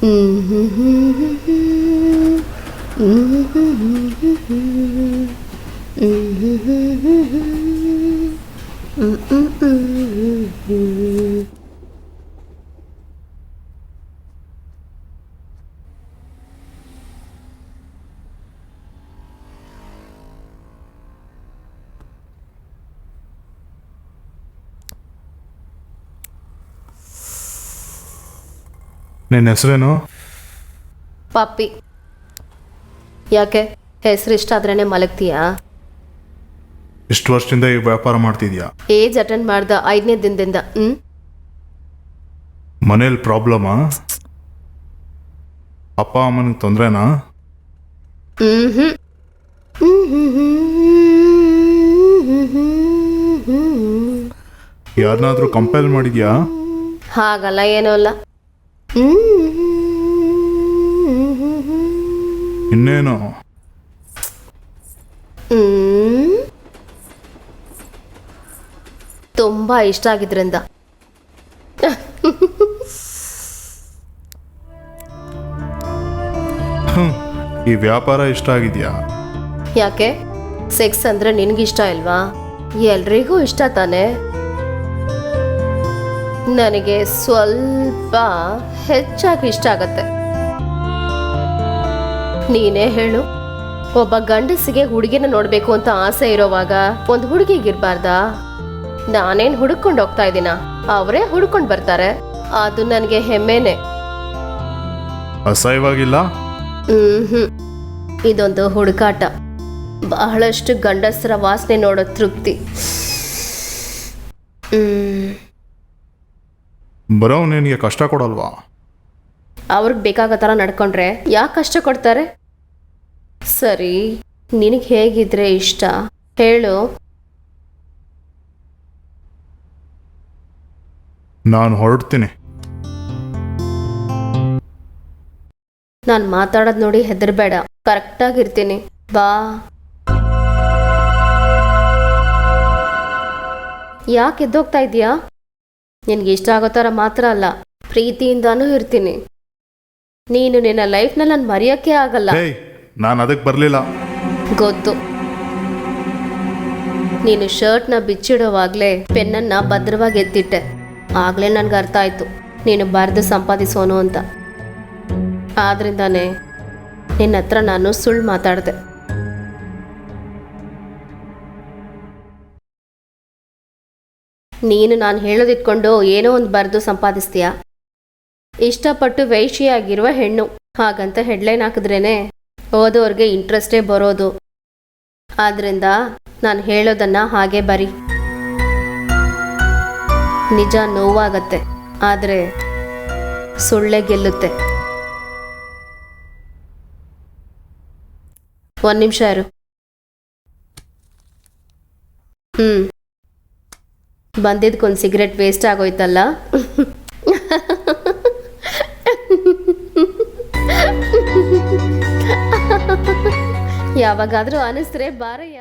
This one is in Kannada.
Mm-hmm. ನಿನ್ನ ಹೆಸರೇನು? ಪಾಪಿ ಯಾಕೆ? ಹೆಸರು ಇಷ್ಟ ಆದ್ರೇನೆ ಮಲಗ್ತೀಯಾ? ಇಷ್ಟು ವರ್ಷದಿಂದ ಈ ವ್ಯಾಪಾರ ಮಾಡ್ತಿದ್ಯಾ? ಏಜ್ ಅಟೆಂಡ್ ಮಾಡ್ದ ಐದನೇ ದಿನದಿಂದ ಹ್ಮ್? ಮನೇಲಿ ಪ್ರಾಬ್ಲಮಾ? ಅಪ್ಪ ಅಮ್ಮನಿಗೆ ತೊಂದರೆನಾ? ಯಾರನ್ನಾದ್ರೂ ಕಂಪೇಲ್ ಮಾಡಿದ್ಯಾ? ಹಾಗಲ್ಲ ಏನೂ ಅಲ್ಲ. ಇನ್ನೇನು? ಹ್ಮ್. ತುಂಬಾ ಇಷ್ಟ ಆಗಿದ್ರಿಂದ. ಈ ವ್ಯಾಪಾರ ಇಷ್ಟ ಆಗಿದ್ಯಾ? ಯಾಕೆ? ಸೆಕ್ಸ್ ಅಂದ್ರೆ ನಿನ್ಗಿಷ್ಟ ಇಲ್ವಾ? ಎಲ್ರಿಗೂ ಇಷ್ಟ ತಾನೆ? ನನಗೆ ಸ್ವಲ್ಪ ಹೆಚ್ಚಾಗಿ ಇಷ್ಟ ಆಗತ್ತೆ. ನೀನೇ ಹೇಳು. ಒಬ್ಬ ಗಂಡಸಿಗೆ ಹುಡುಗಿನ ನೋಡ್ಬೇಕು ಅಂತ ಆಸೆ ಇರೋವಾಗ ಒಂದು ಹುಡುಗಿಗಿರ್ಬಾರ್ದಾ ನಾನೇನ್ ಹುಡುಕೊಂಡು ಹೋಗ್ತಾ ಇದ್ದೀನ? ಅವರೇ ಹುಡ್ಕೊಂಡು ಬರ್ತಾರೆ. ಅದು ನನಗೆ ಹೆಮ್ಮೆನೆ. ಅಸಹ್ಯವಾಗಿಲ್ಲ? ಹ್ಮ್ ಇದೊಂದು ಹುಡುಕಾಟ. ಬಹಳಷ್ಟು ಗಂಡಸರ ವಾಸನೆ ನೋಡೋ ತೃಪ್ತಿ. ಹ್ಮ್ ಬರೋ ನಿನಗೆ ಕಷ್ಟ ಕೊಡಲ್ವಾ? ಅವ್ರಿಗೆ ಬೇಕಾಗೋ ಥರ ನಡ್ಕೊಂಡ್ರೆ ಯಾಕೆ ಕಷ್ಟ ಕೊಡ್ತಾರೆ? ಸರಿ ನಿನಗೆ ಹೇಗಿದ್ರೆ ಇಷ್ಟ? ಹೇಳು. ನಾನು ಹೊರಡ್ತೀನಿ. ನಾನು ಮಾತಾಡೋದು ನೋಡಿ ಹೆದರ್ಬೇಡ. ಕರೆಕ್ಟಾಗಿರ್ತೀನಿ ಬಾ. ಯಾಕೆ ಎದ್ದೋಗ್ತಾ ಇದೀಯಾ ನಿನ್ಗೆ ಇಷ್ಟ ಆಗೋ ಥರ ಮಾತ್ರ ಅಲ್ಲ ಪ್ರೀತಿಯಿಂದಾನೂ ಇರ್ತೀನಿ. ನೀನು ನಿನ್ನ ಲೈಫ್ನ ನಾನು ಮರೆಯೋಕ್ಕೆ ಆಗಲ್ಲ. ನಾನು ಅದಕ್ಕೆ ಬರಲಿಲ್ಲ. ಗೊತ್ತು. ನೀನು ಶರ್ಟ್ನ ಬಿಚ್ಚಿಡೋವಾಗಲೇ ಪೆನ್ನನ್ನ ಭದ್ರವಾಗಿ ಎತ್ತಿಟ್ಟೆ. ಆಗಲೇ ನನಗೆ ಅರ್ಥ ಆಯ್ತು. ನೀನು ಬರೆದು ಸಂಪಾದಿಸೋನು ಅಂತ. ಆದ್ರಿಂದಾನೇ ನಿನ್ನ ಹತ್ರ ನಾನು ಸುಳ್ಳು ಮಾತಾಡಿದೆ. ನೀನು ನಾನು ಹೇಳೋದಿಟ್ಕೊಂಡು ಏನೋ ಒಂದು ಬರೆದು ಸಂಪಾದಿಸ್ತೀಯ? ಇಷ್ಟಪಟ್ಟು ವೈಶಿಯಾಗಿರುವ ಹೆಣ್ಣು. ಹಾಗಂತ ಹೆಡ್ಲೈನ್ ಹಾಕಿದ್ರೇನೆ? ಓದೋರ್ಗೆ ಇಂಟ್ರೆಸ್ಟೇ ಬರೋದು. ಆದ್ರಿಂದ ನಾನು ಹೇಳೋದನ್ನ ಹಾಗೆ ಬರಿ. ನಿಜ ನೋವಾಗತ್ತೆ. ಆದರೆ ಸುಳ್ಳೆ ಗೆಲ್ಲುತ್ತೆ. ಒಂದು ನಿಮಿಷ ಇರು. ಹ್ಞೂ ಬಂದಿದ್ದಕ್ಕೊಂದು ಸಿಗರೆಟ್ ವೇಸ್ಟ್ ಆಗೋಯ್ತಲ್ಲ? ಯಾವಾಗಾದ್ರೂ ಅನಿಸ್ರೆ ಬಾರಯ್ಯ.